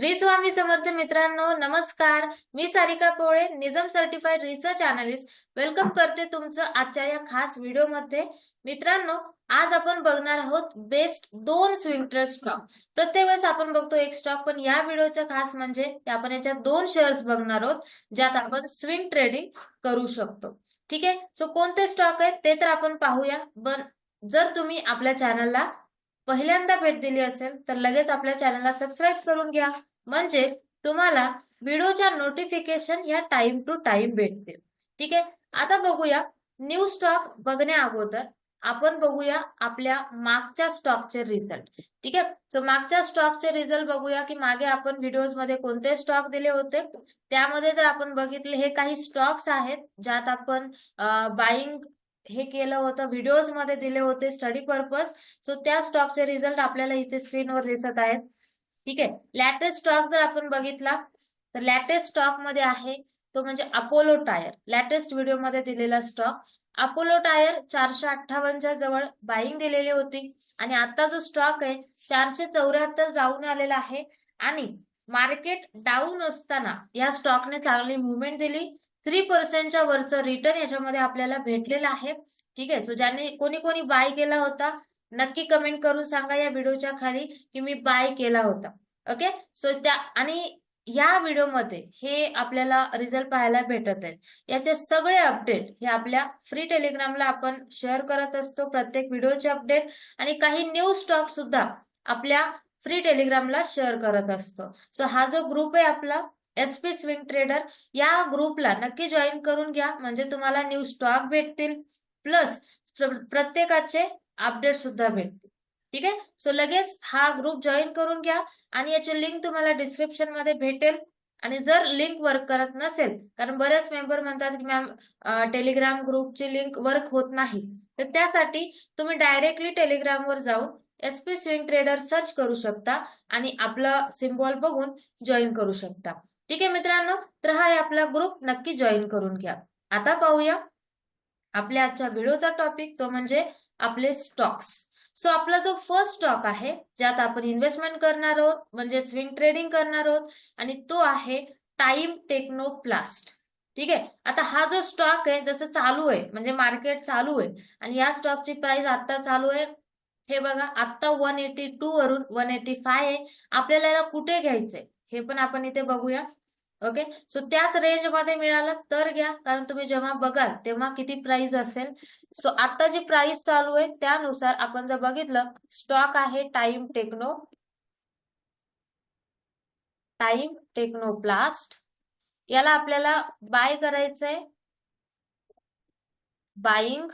श्री स्वामी समर्थ मित्रांनो नमस्कार. मी Sarika Pole NISM certified research analyst welcome करते तुमचं आजच्या या खास व्हिडिओमध्ये मित्रांनो आज आपण बघणार आहोत बेस्ट दोन स्विंग ट्रेड स्टॉक प्रत्येक वेळेस आपण बघतो एक स्टॉक पण या व्हिडिओचं खास म्हणजे आपण याच्या दोन शेअर्स बघणार आहोत ज्यात आपण स्विंग ट्रेडिंग करू शकतो. ठीक आहे? सो कोणते स्टॉक आहेत ते तर आपण पाहूया. पण जर तुम्ही आपल्या चॅनलला पहिल्यांदा भेट दिली असेल तर लगेच आपल्या चॅनलला सबस्क्राईब करून घ्या. म्हणजे तुम्हाला व्हिडिओच्या नोटिफिकेशन या टाइम टू टाइम भेटतील. ठीक आहे? आता बघूया. न्यू स्टॉक बघण्या अगोदर आपण बघूया आपल्या मागच्या स्टॉकचे रिझल्ट ठीक आहे? सो मागच्या स्टॉकचे रिझल्ट बघूया की मागे आपण व्हिडिओजमध्ये कोणते स्टॉक दिले होते? त्यामध्ये जर आपण बघितले हे काही स्टॉक्स आहेत ज्यात आपण बाईंग हे केलं होतं व्हिडिओजमध्ये दिले होते स्टडी पर्पज सो त्या स्टॉकचे रिझल्ट आपल्याला इथे स्क्रीनवर दिसत आहेत. ठीक आहे? लॅटेस्ट स्टॉक जर आपण बघितला तर लॅटेस्ट स्टॉकमध्ये आहे तो म्हणजे अपोलो टायर लॅटेस्ट व्हिडिओमध्ये दिलेला स्टॉक अपोलो टायर चारशे अठ्ठावन्नच्या जवळ बाईंग दिलेली होती आणि आता जो स्टॉक आहे चारशे चौऱ्याहत्तर जाऊन आलेला आहे आणि मार्केट डाऊन असताना या स्टॉकने चांगली मुवमेंट दिली. थ्री पर्सेंटच्या वरचं रिटर्न याच्यामध्ये आपल्याला भेटलेलं आहे. ठीक आहे? सो ज्याने कोणी कोणी बाय केला होता नक्की कमेंट करून सांगा या व्हिडिओच्या खाली की मी बाय केला होता. ओके सो त्या आणि या व्हिडिओमध्ये हे आपल्याला रिझल्ट पाहायला भेटत आहेत. याचे सगळे अपडेट हे आपल्या फ्री टेलिग्रामला आपण शेअर करत असतो प्रत्येक व्हिडिओचे अपडेट आणि काही न्यू स्टॉक सुद्धा आपल्या फ्री टेलिग्रामला शेअर करत असतो. सो हा जो ग्रुप आहे आपला एस पी स्विंग ट्रेडर या ग्रुपला नक्की जॉईन करून घ्या. म्हणजे तुम्हाला न्यू स्टॉक भेटतील. प्लस प्रत्येकाचे अपडेट सुद्धा भेटतील ठीक आहे? सो लगेच हा ग्रुप जॉईन करून घ्या आणि याची लिंक तुम्हाला डिस्क्रिप्शनमध्ये भेटेल. आणि जर लिंक वर्क करत नसेल कारण बरेच मेंबर म्हणतात की मॅम टेलिग्राम ग्रुपची लिंक वर्क होत नाही. तर त्यासाठी तुम्ही डायरेक्टली टेलिग्रामवर जाऊन S P swing trader search करू शकता आणि आपला सिम्बॉल बघून जॉईन करू शकता. ठीक आहे मित्रांनो? तर हा आपला ग्रुप नक्की जॉईन करून घ्या. आता पाहूया आपल्या आजच्या व्हिडिओचा टॉपिक तो म्हणजे आपले स्टॉक्स सो आपला जो फर्स्ट स्टॉक आहे ज्यात आपण इन्व्हेस्टमेंट करणार आहोत म्हणजे स्विंग ट्रेडिंग करणार आहोत आणि तो आहे टाइम टेक्नो प्लास्ट ठीक आहे? आता हा जो स्टॉक आहे जसं चालू आहे म्हणजे मार्केट चालू आहे आणि या स्टॉकची प्राइस आता चालू आहे हे बघा आता वन एटी टू वरून वन एटी फाय आहे. आपल्याला याला कुठे घ्यायचंय? हे पण आपण इथे बघूया. ओके सो त्याच रेंजमध्ये मिळालं तर घ्या. कारण तुम्ही जेव्हा बघाल तेव्हा किती प्राइस असेल. सो आता जी प्राइस चालू आहे त्यानुसार आपण जर बघितलं स्टॉक आहे Time Techno Time Technoplast याला आपल्याला बाय करायचंय. बाईंग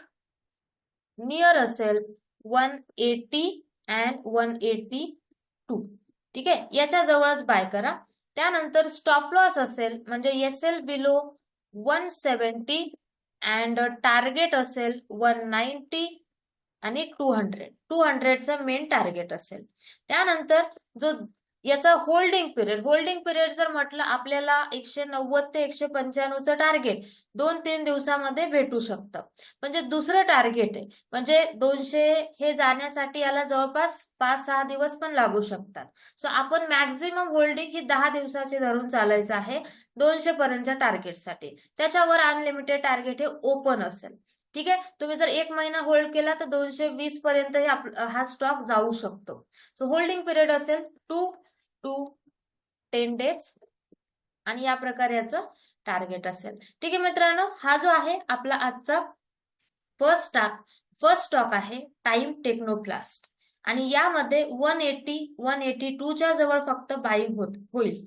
नियर असेल one eighty and one eighty two ठीक आहे? याच्या जवळच बाय करा. त्यानंतर स्टॉप लॉस असेल म्हणजे S L below one seventy and target असेल वन नाईन्टी आणि टू हंड्रेड टू हंड्रेडचं मेन टार्गेट असेल. त्यानंतर जो याचा होल्डिंग पिरियड होल्डिंग पिरियड जर म्हटलं आपल्याला एकशे नव्वद ते एकशे पंच्याण्णवचं टार्गेट दोन तीन दिवसामध्ये भेटू शकतं. म्हणजे दुसरं टार्गेट आहे. म्हणजे दोनशे हे जाण्यासाठी याला जवळपास पाच सहा दिवस पण लागू शकतात. सो आपण मॅक्झिमम होल्डिंग ही दहा दिवसाची धरून चालायचं आहे दोनशे पर्यंतच्या टार्गेटसाठी त्याच्यावर अनलिमिटेड टार्गेट हे ओपन असेल. ठीक आहे? तुम्ही जर एक महिना होल्ड केला तर दोनशे वीस पर्यंत हा स्टॉक जाऊ शकतो. सो होल्डिंग पिरियड असेल टू टू टेन डेज आणि या प्रकारे याचं टार्गेट असेल. ठीक आहे मित्रांनो हा जो आहे आपला आजचा फर्स्ट स्टॉक फर्स्ट स्टॉक आहे टाइम टेक्नोप्लास्ट आणि यामध्ये वन एटी वन एटी टूच्या जवळ फक्त बाईंग होत होईल.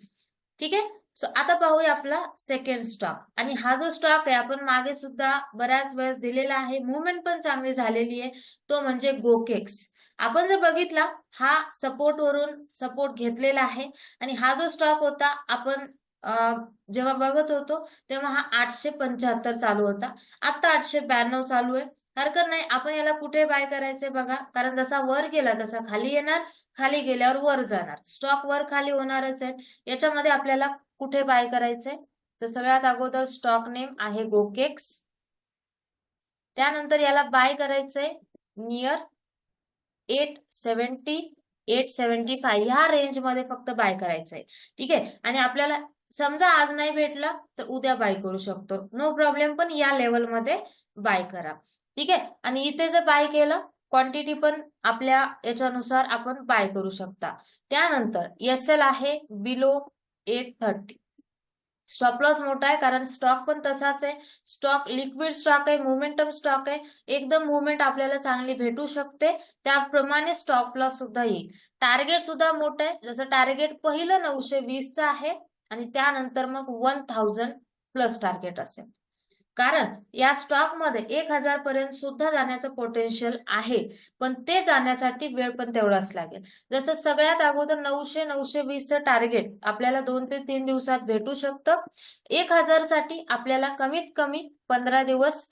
ठीक आहे? सो आता पाहूया आपला सेकंड स्टॉक आणि हा जो स्टॉक आहे आपण मागे सुद्धा बऱ्याच वेळेस दिलेला आहे. मुवमेंट पण चांगली झालेली आहे. तो म्हणजे गोकेक्स आपण जर बघितला हा सपोर्ट वरून सपोर्ट घेतलेला आहे. आणि हा जो स्टॉक होता आपण जेव्हा बघत होतो तेव्हा हा आठशे पंच्याहत्तर चालू होता. आता आठशे ब्याण्णव चालू आहे. हरकत नाही आपण याला कुठे बाय करायचे बघा. कारण जसा वर गेला तसा खाली येणार खाली गेल्यावर वर जाणार. स्टॉक वर खाली होणारच आहे. याच्यामध्ये आपल्याला कुठे बाय करायचंय तर सगळ्यात अगोदर स्टॉक नेम आहे गोकेक्स त्यानंतर याला बाय करायचंय near eight seventy eight seventy five ह्या रेंजमध्ये फक्त बाय करायचं आहे ठीक आहे? आणि आपल्याला समजा आज नाही भेटला तर उद्या बाय करू शकतो. नो प्रॉब्लेम पण या लेवलमध्ये बाय करा. ठीक आहे? आणि इथे जर बाय केलं क्वांटिटी पण आपल्या याच्यानुसार आपण बाय करू शकता. त्यानंतर एस एल आहे below eight thirty stop loss मोठा आहे कारण स्टॉक पण तसाच आहे. स्टॉक लिक्विड स्टॉक आहे मोमेंटम स्टॉक आहे. एकदम मुवमेंट आपल्याला चांगली भेटू शकते. त्याप्रमाणे स्टॉप लॉस सुद्धा येईल. टार्गेट सुद्धा मोठं आहे. जसं टार्गेट पहिलं नऊशे वीसचं आहे आणि त्यानंतर मग वन थाउजंड प्लस टार्गेट असेल. कारण या स्टॉकमध्ये एक हजार पर्यंत सुद्धा जाण्याचं पोटेन्शियल आहे. पण ते जाण्यासाठी वेळ पण तेवढाच लागेल. जसं सगळ्यात अगोदर नऊशे नऊशे वीसचं टार्गेट आपल्याला दोन ते तीन दिवसात भेटू शकतं. एक हजारसाठी आपल्याला कमीत कमी पंधरा दिवस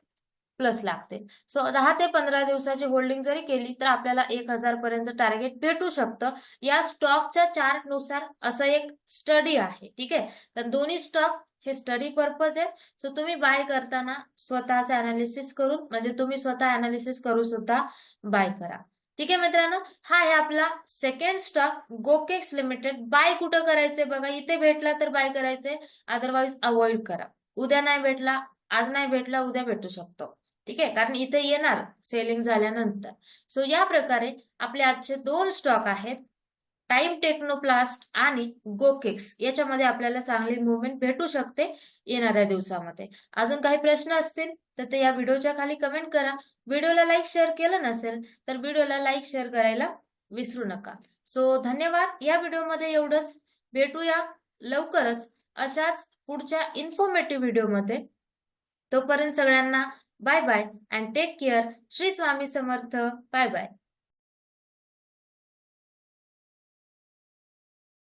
प्लस लागते. सो दहा ते पंधरा दिवसाची होल्डिंग जरी केली तर आपल्याला एक हजार पर्यंत टार्गेट भेटू शकतं. या स्टॉकच्या चार्टनुसार असं एक स्टडी आहे ठीक? आहे तर दोन्ही स्टॉक हे स्टडी पर्पज आहे. सो तुम्ही बाय करताना स्वतःचं अनालिसिस करून म्हणजे तुम्ही स्वतः अनालिसिस करू सुद्धा बाय करा. ठीक आहे मित्रांनो? हा आहे आपला second stock Gokex limited buy कुठं करायचंय बघा? इथे भेटला तर बाय करायचंय. अदरवाईज अवॉइड करा. उद्या नाही भेटला आज नाही भेटला उद्या भेटू शकतो. ठीक आहे? कारण इथे येणार सेलिंग झाल्यानंतर. सो या प्रकारे आपले आजचे दोन स्टॉक आहेत. टाइम टेक्नोप्लास्ट आणि गोकिक्स याच्यामध्ये आपल्याला चांगली मुवमेंट भेटू शकते येणाऱ्या दिवसामध्ये. अजून काही प्रश्न असतील तर ते या व्हिडिओच्या खाली कमेंट करा. व्हिडिओला लाईक शेअर केलं नसेल तर व्हिडिओला लाईक शेअर करायला विसरू नका. सो धन्यवाद. या व्हिडिओमध्ये एवढंच. भेटूया लवकरच अशाच पुढच्या इन्फॉर्मेटिव्ह व्हिडिओमध्ये. तोपर्यंत सगळ्यांना bye bye and take care Shri Swami Samarth. Bye bye